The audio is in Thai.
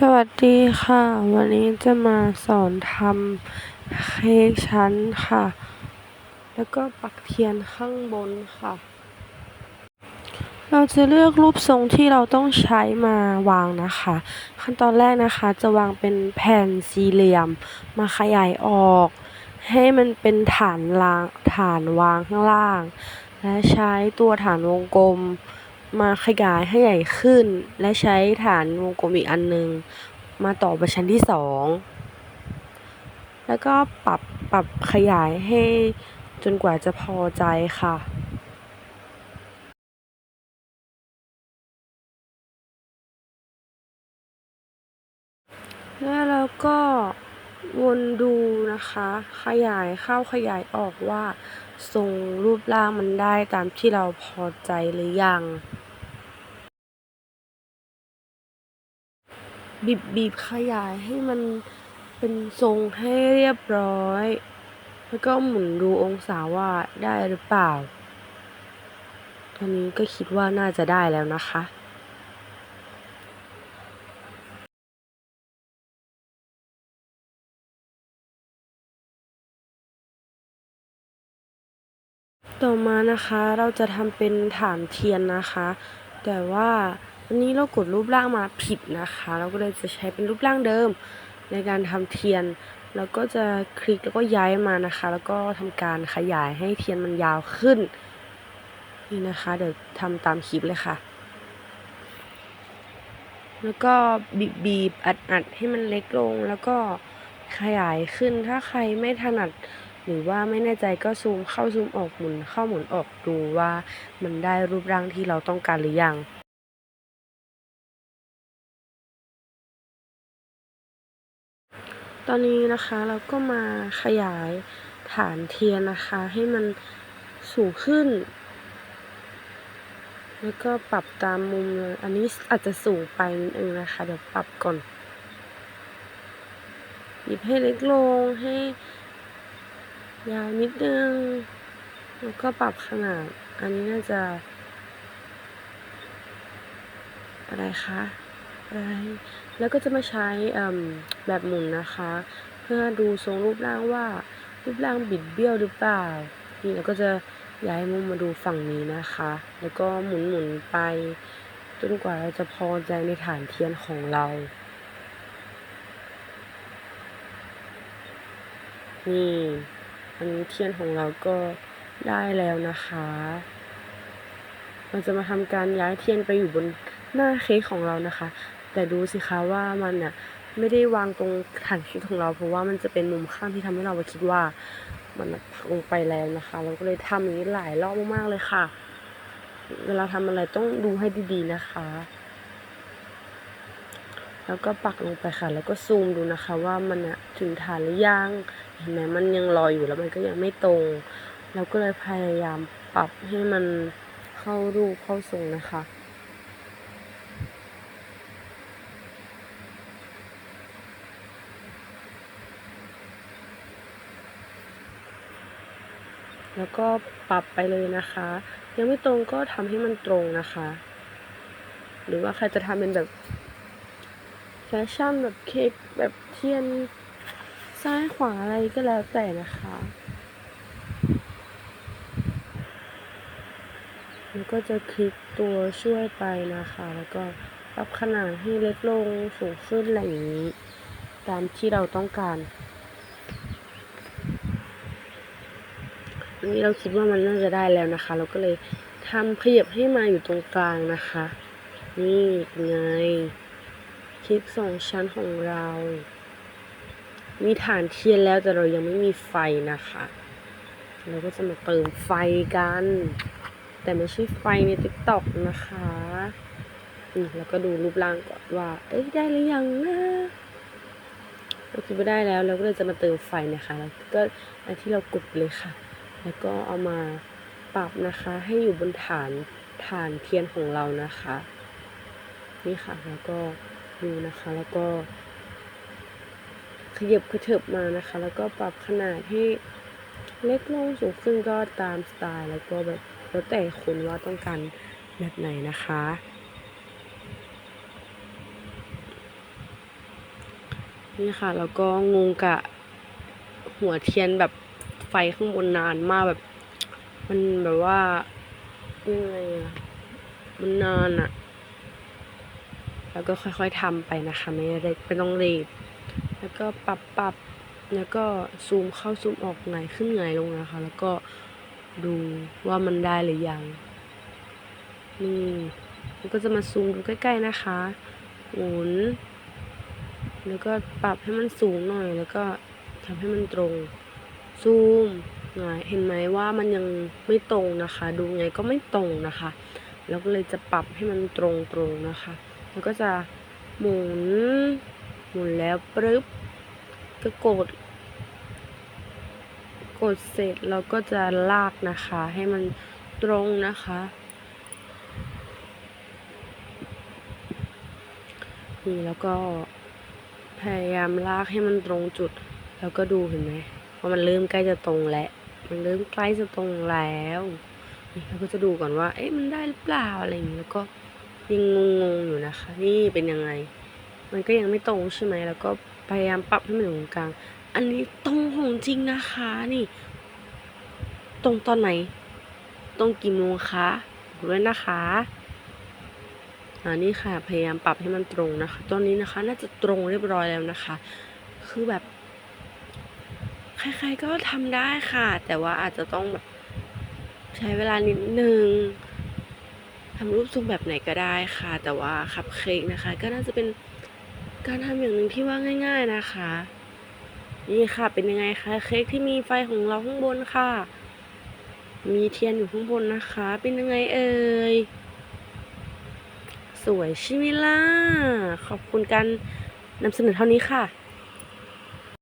สวัสดีค่ะ วันนี้จะมาสอนทำเค้กชั้นค่ะ แล้วก็ปักเทียนข้างบนค่ะ เราจะเลือกรูปทรงที่เราต้องใช้มาวางนะคะ ขั้นตอนแรกนะคะ จะวางเป็นแผ่นสี่เหลี่ยม มาขยายออก ให้มันเป็นฐานลางฐานวางข้างล่าง และใช้ตัวฐานวงกลม มาขยายให้ใหญ่ขึ้น และใช้ฐานวงกลมอีกอันหนึ่งมาต่อไปชั้นที่สองแล้วก็ปรับปรับขยายให้จนกว่าจะพอใจค่ะแล้วเราก็วนดูนะคะ ขยายเข้าขยายออกว่าทรงรูปร่างมันได้ตามที่เราพอใจหรือยัง บีบบีบขยายให้มันเป็นทรงให้เรียบร้อย แล้วก็หมุนดูองศาว่าได้หรือเปล่า ตอนนี้ก็คิดว่าน่าจะได้แล้วนะคะต่อมานะคะเราจะทำเป็นฐานเทียนนะคะ แต่ว่า วันนี้เรากดรูปร่างมาผิดนะคะ เราก็เลยจะใช้เป็นรูปร่างเดิมในการทำเทียน แล้วก็จะคลิกแล้วก็ย้ายมานะคะ แล้วก็ทำการขยายให้เทียนมันยาวขึ้น นี่นะคะ เดี๋ยวทำตามคลิปเลยค่ะ แล้วก็บีบบีบอัดอัดให้มันเล็กลง แล้วก็ขยายขึ้น ถ้าใครไม่ถนัดหรือว่าไม่แน่ใจก็ซูมเข้าซูมออกหมุนเข้าหมุนออกดูว่ามันได้รูปร่างที่เราต้องการหรือยัง ตอนนี้นะคะเราก็มาขยายฐานเทียนนะคะ ให้มันสูงขึ้น แล้วก็ปรับตามมุมเลยอันนี้อาจจะสูงไปนิดนึงนะคะ เดี๋ยวปรับก่อน หยิบให้เล็กลงให้ยาวนิดนึง แล้วก็ปรับขนาด อันนี้น่าจะ อะไรคะ แล้วก็จะมาใช้แบบหมุนนะคะ เพื่อดูทรงรูปร่างว่ารูปร่างบิดเบี้ยวหรือเปล่า นี่เราก็จะย้ายมุมมาดูฝั่งนี้นะคะ แล้วก็หมุนหมุนไป จนกว่าเราจะพอใจในฐานเทียนของเรา นี่อันนี้เทียนของเราก็ได้แล้วนะคะ เราจะมาทำการย้ายเทียนไปอยู่บน หน้าเค้กของเรานะคะ แต่ดูสิคะว่ามันน่ะไม่ได้วางตรงฐานเค้กของเรา เพราะว่ามันจะเป็นมุมข้างที่ทำให้เราคิดว่า มันพังลงไปแล้วนะคะ เราก็เลยทำอย่างนี้หลายรอบมากๆเลยค่ะ เวลาทำอะไรต้องดูให้ดีๆนะคะ แล้วก็ปักลงไปค่ะ แล้วก็ซูมดูนะคะ ว่ามันอะถึงฐานหรือยังเห็นไหมมันยังลอยอยู่แล้วมันก็ยังไม่ตรงเราก็เลยพยายามปรับให้มันเข้ารูปเข้าทรงนะคะ แล้วก็ปรับไปเลยนะคะ ยังไม่ตรงก็ทำให้มันตรงนะคะ หรือว่าใครจะทำเป็นแบบแฟชั่นแบบเค้กแบบเทียนซ้ายขวาอะไรก็แล้วแต่นะคะแล้วก็จะคลิกตัวช่วยไปนะคะ แล้วก็ปรับขนาดให้เล็กลงสูงขึ้นอะไรอย่างนี้ ตามที่เราต้องการ อันนี้เราคิดว่ามันน่าจะได้แล้วนะคะ เราก็เลยทำขยับให้มาอยู่ตรงกลางนะคะ นี่ไงคลิกสองชั้นของเรา มีฐานเทียนแล้วแต่เรายังไม่มีไฟนะคะ เราก็จะมาเติมไฟกัน แต่ไม่ใช่ไฟในติ๊กต็อกนะคะนี่แล้วก็ดูรูปร่างก่อนว่า เอ้ยได้หรือยังนะเราคิดว่าได้แล้วเราก็เลยจะมาเติมไฟนะคะแล้วก็อันที่เรากดเลยค่ะ แล้วก็เอามาปรับนะคะ ให้อยู่บนฐานฐานเทียนของเรานะคะ นี่ค่ะแล้วก็ดูนะคะ แล้วก็ขยับกระเถิบมานะคะ แล้วก็ปรับขนาดให้เล็กลงสูงขึ้นก็ตามสไตล์ แล้วก็แบบแล้วแต่คุณว่าต้องการแบบไหนนะคะ นี่ค่ะแล้วก็งงกะหัวเทียนแบบ ไฟข้างบนนานมากแบบ มันแบบว่ายังไงอะมันนานอะแล้วก็ค่อยๆทำไปนะคะไม่ได้ไม่ต้องรีบ แล้วก็ปรับปรับแล้วก็ซูมเข้าซูมออกไงขึ้นไงลงนะคะ แล้วก็ดูว่ามันได้หรือยัง นี่มันก็จะมาซูมดูใกล้ ๆนะคะหมุนแล้วก็ปรับให้มันสูงหน่อย แล้วก็ทำให้มันตรง ซูมเห็นไหมว่ามันยังไม่ตรงนะคะ ดูไงก็ไม่ตรงนะคะแล้วก็เลยจะปรับให้มันตรงๆนะคะ แล้วก็จะหมุน หมุนแล้วปึ๊บก็กด กดเสร็จเราก็จะลากนะคะ ให้มันตรงนะคะ นี่แล้วก็พยายามลากให้มันตรงจุด แล้วก็ดูเห็นไหม ว่ามันเริ่มใกล้จะตรงแล้ว มันเริ่มใกล้จะตรงแล้วนี่เราก็จะดูก่อนว่า เอ๊ะมันได้หรือเปล่าอะไรอย่างนี้แล้วก็ยังงงๆอยู่นะคะ นี่เป็นยังไง มันก็ยังไม่ตรงใช่ไหมแล้วก็พยายามปรับให้มันอยู่ตรงกลาง อันนี้ตรงของจริงนะคะนี่ ตรงตอนไหน ตรงกี่โมงคะด้วยนะคะอ่านี่ค่ะพยายามปรับให้มันตรงนะคะ ตอนนี้นะคะ น่าจะตรงเรียบร้อยแล้วนะคะ คือแบบ ใครๆก็ทำได้ค่ะ แต่ว่าอาจจะต้องแบบใช้เวลานิดนึงทำรูปทรงแบบไหนก็ได้ค่ะ แต่ว่าคัพเค้กนะคะ ก็น่าจะเป็นการทำอย่างหนึ่งที่ว่าง่าย ๆนะคะ นี่ค่ะเป็นยังไงคะเค้กที่มีไฟของเราข้างบนค่ะ มีเทียนอยู่ข้างบนนะคะ เป็นยังไงเอ่ยสวยใช่ไหมล่ะขอบคุณการนำเสนอเท่านี้ค่ะ